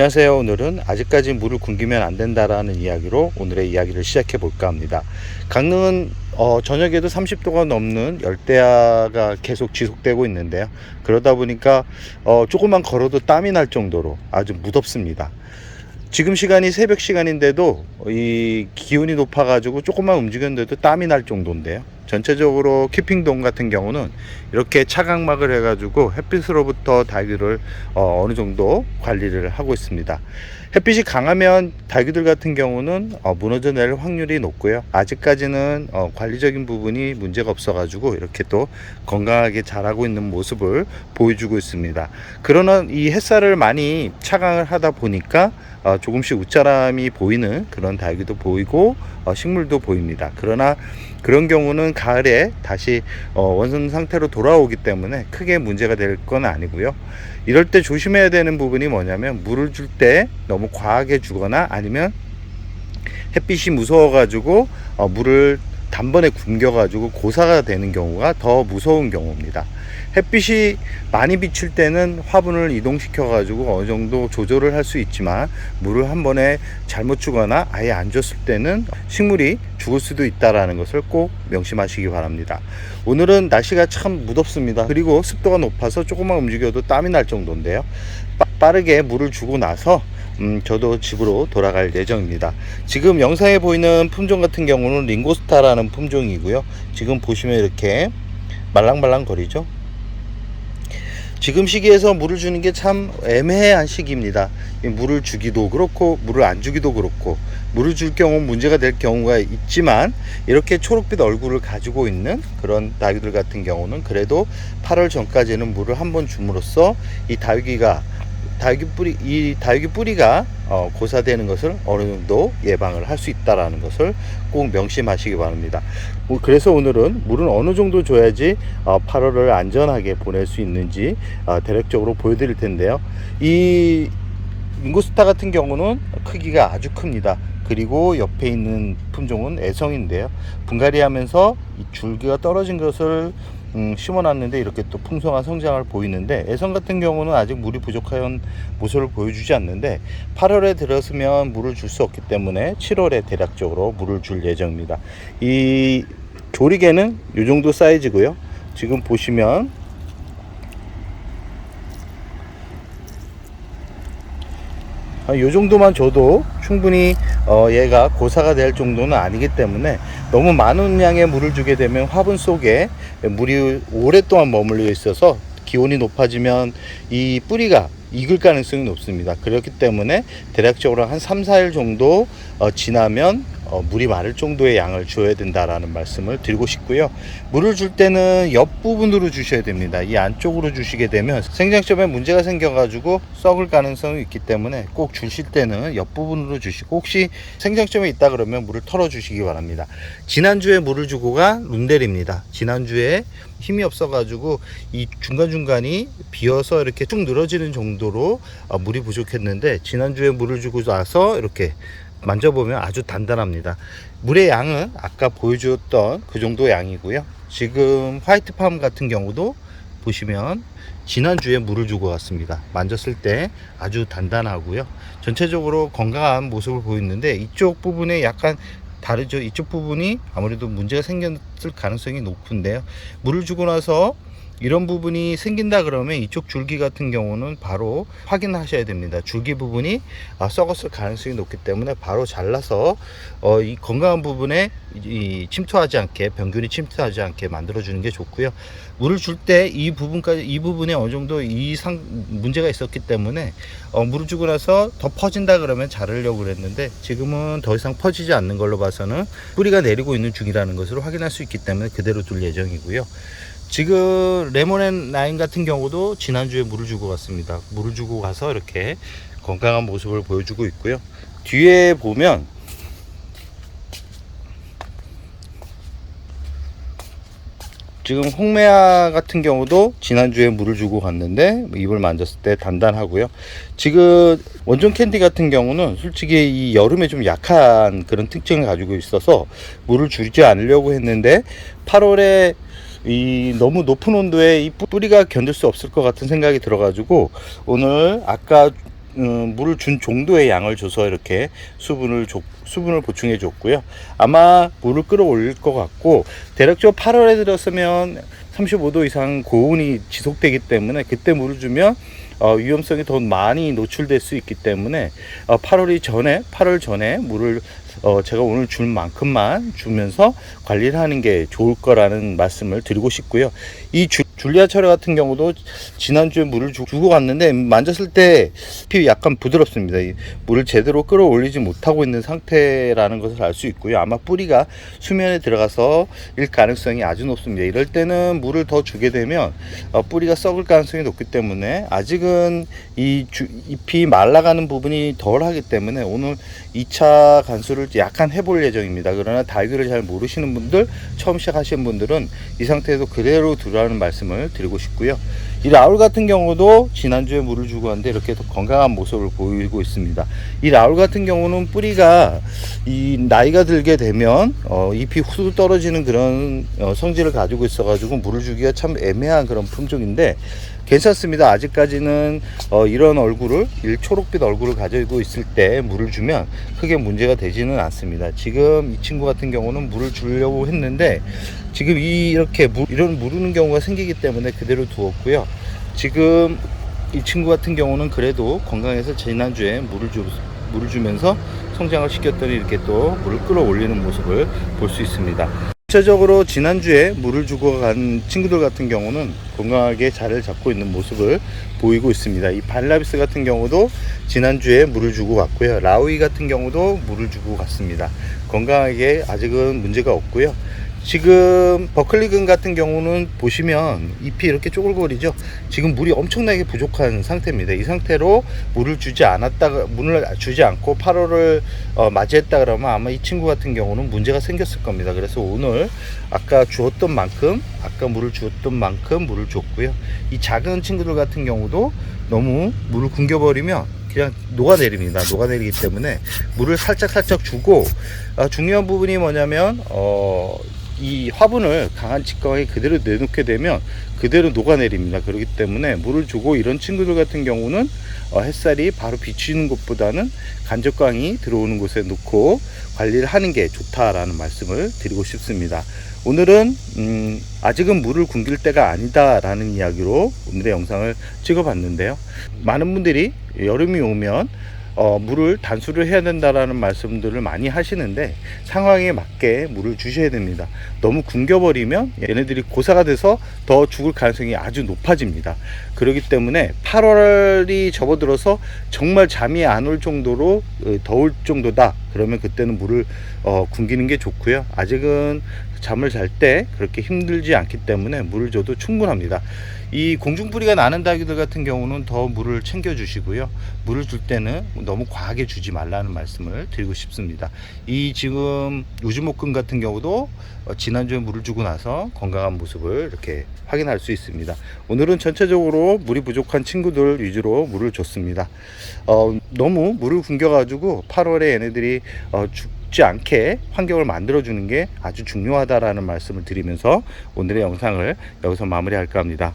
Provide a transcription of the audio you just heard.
안녕하세요. 오늘은 아직까지 물을 굶기면 안 된다라는 이야기로 오늘의 이야기를 시작해 볼까 합니다. 강릉은 어, 저녁에도 30도가 넘는 열대야가 계속 지속되고 있는데요. 그러다 보니까 어, 조금만 걸어도 땀이 날 정도로 아주 무덥습니다. 지금 시간이 새벽 시간인데도 이 기온이 높아가지고 조금만 움직였는데도 땀이 날 정도인데요. 전체적으로 키핑동 같은 경우는 이렇게 차각막을 해가지고 햇빛으로부터 닭들을 어, 어느 정도 관리를 하고 있습니다. 햇빛이 강하면 닭들 같은 경우는 어, 무너져 내릴 확률이 높고요. 아직까지는 어, 관리적인 부분이 문제가 없어가지고 이렇게 또 건강하게 자라고 있는 모습을 보여주고 있습니다. 그러나 이 햇살을 많이 차강을 하다 보니까 어, 조금씩 웃자람이 보이는 그런 닭이도 보이고 어, 식물도 보입니다. 그러나 그런 경우는 가을에 다시 어, 원선 상태로 돌아오기 때문에 크게 문제가 될 건 아니고요. 이럴 때 조심해야 되는 부분이 뭐냐면 물을 줄 때 너무 과하게 주거나 아니면 햇빛이 무서워가지고 어, 물을 단번에 굶겨가지고 고사가 되는 경우가 더 무서운 경우입니다. 햇빛이 많이 비칠 때는 화분을 이동시켜 가지고 어느 정도 조절을 할 수 있지만 물을 한 번에 잘못 주거나 아예 안 줬을 때는 식물이 죽을 수도 있다라는 것을 꼭 명심하시기 바랍니다. 오늘은 날씨가 참 무덥습니다. 그리고 습도가 높아서 조금만 움직여도 땀이 날 정도인데요. 빠- 빠르게 물을 주고 나서 음, 저도 집으로 돌아갈 예정입니다. 지금 영상에 보이는 품종 같은 경우는 링고스타라는 품종이고요. 지금 보시면 이렇게 말랑말랑 거리죠. 지금 시기에서 물을 주는 게 참 애매한 시기입니다. 이 물을 주기도 그렇고 물을 안 주기도 그렇고 물을 줄 경우 문제가 될 경우가 있지만 이렇게 초록빛 얼굴을 가지고 있는 그런 다육이들 같은 경우는 그래도 8월 전까지는 물을 한 번 줌으로써 이 다육이가 다육이 뿌리 이 다육이 뿌리가 어, 고사되는 것을 어느 정도 예방을 할 수 있다라는 것을 꼭 명심하시기 바랍니다. 뭐 그래서 오늘은 물은 어느 정도 줘야지 어, 8월을 안전하게 보낼 수 있는지 어, 대략적으로 보여드릴 텐데요. 이 인구스타 같은 경우는 크기가 아주 큽니다. 그리고 옆에 있는 품종은 애성인데요. 분갈이 하면서 이 줄기가 떨어진 것을 음, 심어놨는데 이렇게 또 풍성한 성장을 보이는데 애성 같은 경우는 아직 물이 부족한 모습을 보여주지 않는데 8월에 들어서면 물을 줄 수 없기 때문에 7월에 대략적으로 물을 줄 예정입니다. 이 조리개는 이 정도 사이즈고요. 지금 보시면 아, 요 정도만 줘도 충분히 어, 얘가 고사가 될 정도는 아니기 때문에 너무 많은 양의 물을 주게 되면 화분 속에 물이 오랫동안 머물러 있어서 기온이 높아지면 이 뿌리가 익을 가능성이 높습니다. 그렇기 때문에 대략적으로 한 3, 4일 정도 어, 지나면 어, 물이 마를 정도의 양을 줘야 된다라는 말씀을 드리고 싶고요. 물을 줄 때는 옆 부분으로 주셔야 됩니다. 이 안쪽으로 주시게 되면 생장점에 문제가 생겨가지고 썩을 가능성이 있기 때문에 꼭 주실 때는 옆 부분으로 주시고 혹시 생장점에 있다 그러면 물을 털어 주시기 바랍니다. 지난주에 물을 주고가 룬델입니다. 지난주에 힘이 없어가지고 이 중간중간이 비어서 이렇게 쭉 늘어지는 정도로 어, 물이 부족했는데 지난주에 물을 주고 나서 이렇게 만져보면 아주 단단합니다. 물의 양은 아까 보여주었던 그 정도 양이고요. 지금 화이트팜 같은 경우도 보시면 지난주에 물을 주고 왔습니다. 만졌을 때 아주 단단하고요. 전체적으로 건강한 모습을 보이는데 이쪽 부분에 약간 다르죠. 이쪽 부분이 아무래도 문제가 생겼을 가능성이 높은데요. 물을 주고 나서 이런 부분이 생긴다 그러면 이쪽 줄기 같은 경우는 바로 확인하셔야 됩니다. 줄기 부분이 아, 썩었을 가능성이 높기 때문에 바로 잘라서 어, 이 건강한 부분에 이 침투하지 않게 병균이 침투하지 않게 만들어 주는 게 좋고요. 물을 줄 때 이 부분까지 이 부분에 어느 정도 이상 문제가 있었기 때문에 어, 물을 주고 나서 더 퍼진다 그러면 자르려고 그랬는데 지금은 더 이상 퍼지지 않는 걸로 봐서는 뿌리가 내리고 있는 중이라는 것을 확인할 수 있기 때문에 그대로 둘 예정이고요. 지금 레몬앤 라인 같은 경우도 지난주에 물을 주고 갔습니다. 물을 주고 가서 이렇게 건강한 모습을 보여주고 있고요. 뒤에 보면 지금 홍매화 같은 경우도 지난주에 물을 주고 갔는데 잎을 만졌을 때 단단하고요. 지금 원종 캔디 같은 경우는 솔직히 이 여름에 좀 약한 그런 특징을 가지고 있어서 물을 주지 않으려고 했는데 8월에 이 너무 높은 온도에 이 뿌리가 견딜 수 없을 것 같은 생각이 들어가지고 오늘 아까 어, 물을 준 정도의 양을 줘서 이렇게 수분을 줘, 수분을 보충해 줬고요. 아마 물을 끌어올릴 것 같고 대략적으로 8월에 들었으면 35도 이상 고온이 지속되기 때문에 그때 물을 주면 어, 위험성이 더 많이 노출될 수 있기 때문에 어, 8월이 전에 8월 전에 물을 어, 제가 오늘 줄 만큼만 주면서 관리를 하는 게 좋을 거라는 말씀을 드리고 싶고요. 이 주, 줄리아 철회 같은 경우도 지난주에 물을 주, 고 갔는데 만졌을 때 잎이 약간 부드럽습니다. 이 물을 제대로 끌어올리지 못하고 있는 상태라는 것을 알 수 있고요. 아마 뿌리가 수면에 들어가서 일 가능성이 아주 높습니다. 이럴 때는 물을 더 주게 되면 어, 뿌리가 썩을 가능성이 높기 때문에 아직은 이 주, 잎이 말라가는 부분이 덜 하기 때문에 오늘 2차 간수를 약간 해볼 예정입니다. 그러나 달기를 잘 모르시는 분들, 처음 시작하시는 분들은 이 상태에서 그대로 두라는 말씀 을 드리고 싶고요. 이 라울 같은 경우도 지난주에 물을 주고 왔는데 이렇게 더 건강한 모습을 보이고 있습니다. 이 라울 같은 경우는 뿌리가 이 나이가 들게 되면 어, 잎이 후두 떨어지는 그런 어, 성질을 가지고 있어가지고 물을 주기가 참 애매한 그런 품종인데 괜찮습니다. 아직까지는 어, 이런 얼굴을 일 초록빛 얼굴을 가지고 있을 때 물을 주면 크게 문제가 되지는 않습니다. 지금 이 친구 같은 경우는 물을 주려고 했는데 지금 이 이렇게 물, 이런 무르는 경우가 생기기 때문에 그대로 두었고요. 지금 이 친구 같은 경우는 그래도 건강해서 지난주에 물을 주 물을 주면서 성장을 시켰더니 이렇게 또 물을 끌어올리는 모습을 볼 수 있습니다. 전체적으로 지난주에 물을 주고 간 친구들 같은 경우는 건강하게 자리를 잡고 있는 모습을 보이고 있습니다. 이 발라비스 같은 경우도 지난주에 물을 주고 갔고요. 라우이 같은 경우도 물을 주고 갔습니다. 건강하게 아직은 문제가 없고요. 지금 버클리근 같은 경우는 보시면 잎이 이렇게 쪼글거리죠. 지금 물이 엄청나게 부족한 상태입니다. 이 상태로 물을 주지 않았다가 물을 주지 않고 8월을 어, 맞이했다 그러면 아마 이 친구 같은 경우는 문제가 생겼을 겁니다. 그래서 오늘 아까 주었던 만큼 아까 물을 주었던 만큼 물을 줬고요. 이 작은 친구들 같은 경우도 너무 물을 굶겨버리면 그냥 녹아내립니다. 녹아내리기 때문에 물을 살짝 살짝 주고 아, 중요한 부분이 뭐냐면 어, 이 화분을 강한 직광에 그대로 내놓게 되면 그대로 녹아내립니다. 그렇기 때문에 물을 주고 이런 친구들 같은 경우는 어, 햇살이 바로 비치는 것보다는 간접광이 들어오는 곳에 놓고 관리를 하는 게 좋다라는 말씀을 드리고 싶습니다. 오늘은 음, 아직은 물을 굶길 때가 아니다라는 이야기로 오늘의 영상을 찍어봤는데요. 많은 분들이 여름이 오면 어, 물을 단수를 해야 된다라는 말씀들을 많이 하시는데 상황에 맞게 물을 주셔야 됩니다. 너무 굶겨버리면 얘네들이 고사가 돼서 더 죽을 가능성이 아주 높아집니다. 그렇기 때문에 8월이 접어들어서 정말 잠이 안 올 정도로 어, 더울 정도다. 그러면 그때는 물을 어, 굶기는 게 좋고요. 아직은 잠을 잘 때 그렇게 힘들지 않기 때문에 물을 줘도 충분합니다. 이 공중뿌리가 나는 닭이들 같은 경우는 더 물을 챙겨 주시고요. 물을 줄 때는 너무 과하게 주지 말라는 말씀을 드리고 싶습니다. 이 지금 요즈목금 같은 경우도 어, 지난주에 물을 주고 나서 건강한 모습을 이렇게 확인할 수 있습니다. 오늘은 전체적으로 물이 부족한 친구들 위주로 물을 줬습니다. 어, 너무 물을 굶겨가지고 8월에 얘네들이 어, 죽지 않게 환경을 만들어주는 게 아주 중요하다라는 말씀을 드리면서 오늘의 영상을 여기서 마무리할까 합니다.